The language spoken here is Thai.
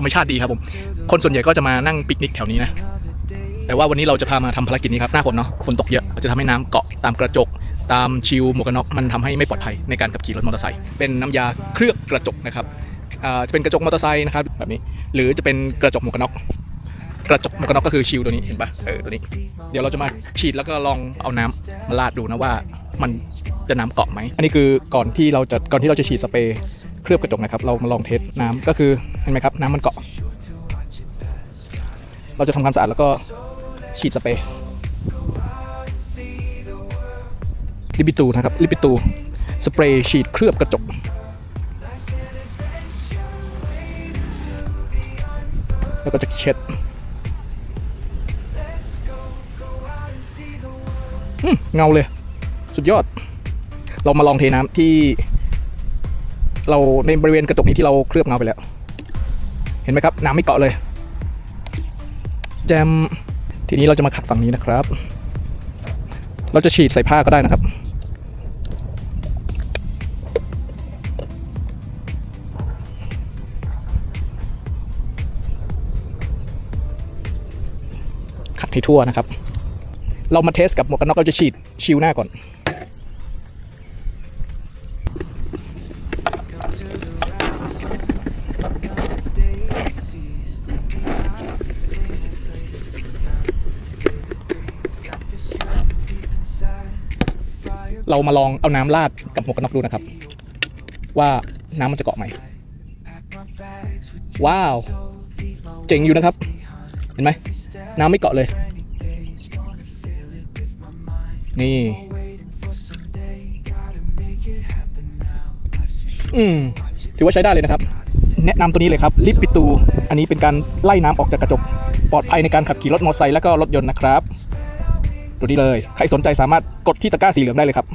ธรรมชาติดีครับผม คนส่วนใหญ่ก็จะมานั่งปิกนิกแถวนี้นะ แต่ว่าวันนี้เราจะพามาทำภารกิจนี้ครับ หน้าฝนเนาะ ฝนตกเยอะจะทำให้น้ำเกาะตามกระจก ตามชิวหมวกกันน็อกมันทำให้ไม่ปลอดภัยในการขับขี่รถมอเตอร์ไซค์ เป็นน้ำยาเคลือบกระจกนะครับอ่าจะเป็นกระจกมอเตอร์ไซค์นะครับแบบนี้ หรือจะเป็นกระจกหมวกกันน็อกกระจกหมวกกันน็อกก็คือชิลตัวนี้เห็นปะเออตัวนี้ เดี๋ยวเราจะมาฉีดแล้วก็ลองเอาน้ำมาลาดดูนะว่ามันจะน้ำเกาะไหม อันนี้คือก่อนที่เราจะก่อนที่เราจะฉีดสเปรย์ เคลือบกระจกนะครับ เรามาลองเทสน้ำก็คือเห็นไหมครับ น้ำมันเกาะ เราจะทำความสะอาดแล้วก็ฉีดสเปรย์ลิปิตูนะครับลิปิตูสเปรย์ฉีดเคลือบกระจกแล้วก็จะเช็ดเงาเลย สุดยอด เรามาลองเทน้ำที่ เราในบริเวณกระจกนี้ที่เราเคลือบเงาไปแล้ว เห็นไหมครับน้ำไม่เกาะเลย แจมทีนี้เราจะมาขัดฝั่งนี้นะครับ เราจะฉีดใส่ผ้าก็ได้นะครับขัดให้ทั่วนะครับ เรามาเทสกับหมวกกันน็อกเราจะฉีดชิวหน้าก่อน เรามาลองเอาน้ำราดกับหมวกกันน็อกดูนะครับ ว่าน้ำมันจะเกาะไหมว้าว เจ๋งอยู่นะครับ เห็นไหมน้ำไม่เกาะเลย นี่ อืมถือว่าใช้ได้เลยนะครับ แนะนำตัวนี้เลยครับลิปปิตู อันนี้เป็นการไล่น้ำออกจากกระจก ปลอดภัยในการขับขี่รถมอเตอร์ไซค์และก็รถยนต์นะครับ ตัวนี้เลย ใครสนใจสามารถกดที่ตะกร้าสีเหลืองได้เลยครับ